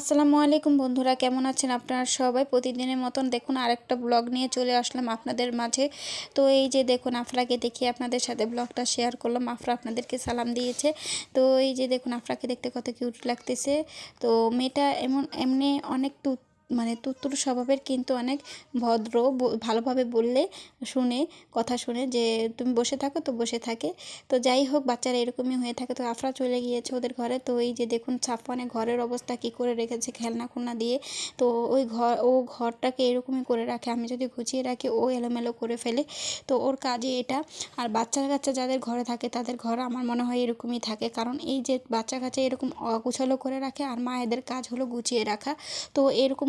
আসসালামু আলাইকুম বন্ধুরা, কেমন আছেন আপনারা সবাই? প্রতিদিনের মতন দেখুন আরেকটা ব্লগ নিয়ে চলে আসলাম আপনাদের মাঝে। তো এই যে দেখুন, আফরাকে দেখি আপনাদের সাথে ব্লগটা শেয়ার করলাম। আফরা আপনাদেরকে সালাম দিয়েছে। তো এই যে দেখুন, আফরাকে দেখতে কত কিউট লাগতেছে। তো মেয়েটা এমন, এমনি অনেক তু মানে তুত্তুর স্বভাবের কিন্তু অনেক ভদ্র ভালোভাবে বললে শুনে, কথা শুনে যে তুমি বসে থাকো তো বসে থাকে। তো যাই হোক, বাচ্চারা এরকমই হয়ে থাকে। তো আফরা চলে গিয়েছে ওদের ঘরে। তো এই যে দেখুন সাফওয়ানে ঘরের অবস্থা, কি করে রেখেছে খেলনা খুলনা দিয়ে। তো ওই ঘর, ও ঘরটাকে এরকমই করে রাখে। আমি যদি গুছিয়ে রাখি, ও এলোমেলো করে ফেলে। তো ওর কাজে এটা। আর বাচ্চা কাচ্চা যাদের ঘরে থাকে, তাদের ঘর আমার মনে হয় এরকমই থাকে। কারণ এই যে বাচ্চা কাচ্চা এরকম অগুছালো করে রাখে, আর মায়েদের কাজ হলো গুছিয়ে রাখা। তো এরকম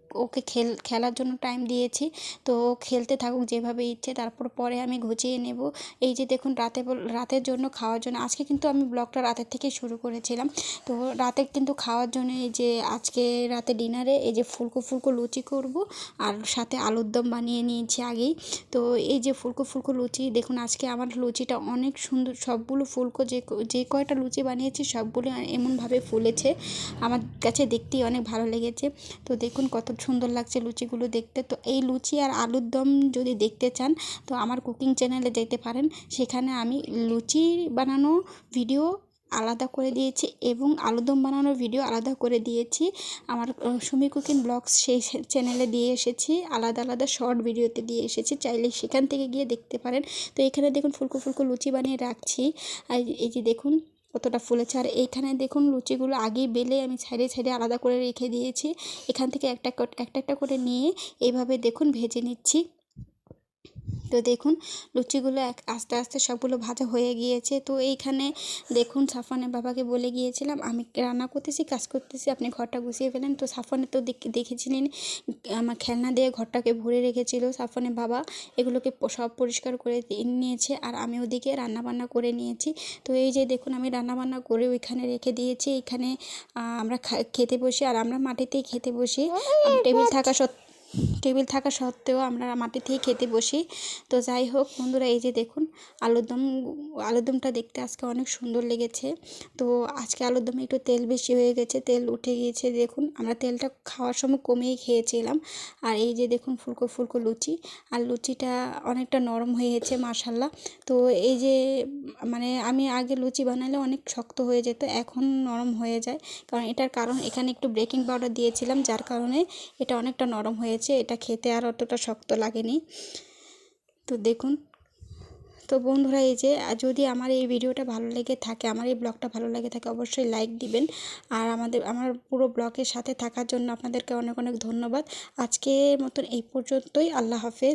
ওকে খেল, খেলার জন্য টাইম দিয়েছি। তো ও খেলতে থাকুক যেভাবে ইচ্ছে, তারপর পরে আমি গুছিয়ে নেব। এই যে দেখুন, রাতে রাতের জন্য খাওয়ার জন্য, আজকে কিন্তু আমি ব্লগটা রাতের থেকে শুরু করেছিলাম। তো রাতে কিন্তু খাওয়ার জন্য এই যে আজকে রাতে ডিনারে এই যে ফুলকো ফুলকো লুচি করব আর সাথে আলুর দম বানিয়ে নিয়েছি আগেই। তো এই যে ফুলকো ফুলকো লুচি, দেখুন আজকে আমার লুচিটা অনেক সুন্দর, সবগুলো ফুলকো যে যে কয়টা লুচি বানিয়েছি সবগুলো এমনভাবে ফুলেছে। আমার কাছে দেখতেই অনেক ভালো লেগেছে। তো দেখুন কত সুন্দর লাগছে লুচিগুলো দেখতে। তো এই লুচি আর আলুর দম যদি দেখতে চান, তো আমার কুকিং চ্যানেলে যেতে পারেন। সেখানে আমি লুচি বানানো ভিডিও আলাদা করে দিয়েছি এবং আলুদম বানানোর ভিডিও আলাদা করে দিয়েছি। আমার সুমি কুকিং ব্লগস সেই চ্যানেলে দিয়ে এসেছি, আলাদা আলাদা শর্ট ভিডিওতে দিয়ে এসেছি। চাইলে সেখান থেকে গিয়ে দেখতে পারেন। তো এখানে দেখুন ফুলকো ফুলকো লুচি বানিয়ে রাখছি। আর এই যে দেখুন কতটা ফুলেছে। আর এইখানে দেখুন লুচিগুলো আগে বেলে আমি সাইডে সাইডে আলাদা করে রেখে দিয়েছি। এখান থেকে একটা একটা একটা করে নিয়ে এইভাবে দেখুন ভেজে নিচ্ছি। তো দেখুন, লুচিগুলো এক, আস্তে আস্তে সবগুলো ভাজা হয়ে গিয়েছে। তো এইখানে দেখুন, সাফানের বাবাকে বলে গিয়েছিলাম, আমি রান্না করতেছি, কাজ করতেছি, আপনি ঘরটা গুছিয়ে ফেলেন। তো সাফানে তো দেখ- দেখেছিলেন, আমার খেলনা দিয়ে ঘরটাকে ভরে রেখেছিল সাফানের বাবা। এগুলোকে সব পরিষ্কার করে নিয়েছে আর আমি ওদিকে রান্নাবান্না করে নিয়েছি। তো এই যে দেখুন, আমি রান্নাবান্না করে ওইখানে রেখে দিয়েছি। এখানে আমরা খেতে বসি আর আমরা মাটিতেই খেতে বসি। টেবিল থাকা সত্ত্বেও টেবিল থাকা সত্ত্বেও আমরা মাটিতেই খেতে বসি। তো যাই হোক বন্ধুরা, এই যে দেখুন, আলুর দম, আলুর দমটা দেখতে আজকে অনেক সুন্দর লেগেছে। তো আজকে আলুর দমে একটু তেল বেশি হয়ে গেছে, তেল উঠে গিয়েছে। দেখুন, আমরা তেলটা খাওয়ার সময় কমিয়ে খেয়েছিলাম। আর এই যে দেখুন, ফুলকো ফুলকো লুচি। আর লুচিটা অনেকটা নরম হয়েছে মাশাল্লাহ তো এই যে মানে আমি আগে লুচি বানালে অনেক শক্ত হয়ে যেত, এখন নরম হয়ে যায়। কারণ এটার কারণ, এখানে একটু ব্রেকিং পাউডার দিয়েছিলাম, যার কারণে এটা অনেকটা নরম হয়েছে এটা খেতে আর অতটা শক্ত লাগেনি। তো দেখুন, তো বন্ধুরা এই যে যদি আমার এই ভিডিওটা ভালো লেগে থাকে, আমার এই ব্লগটা ভালো লেগে থাকে, অবশ্যই লাইক দিবেন। আর আমাদের, আমার পুরো ব্লগের সাথে থাকার জন্য আপনাদেরকে অনেক অনেক ধন্যবাদ। আজকের মতন এই পর্যন্তই, আল্লাহ হাফেজ।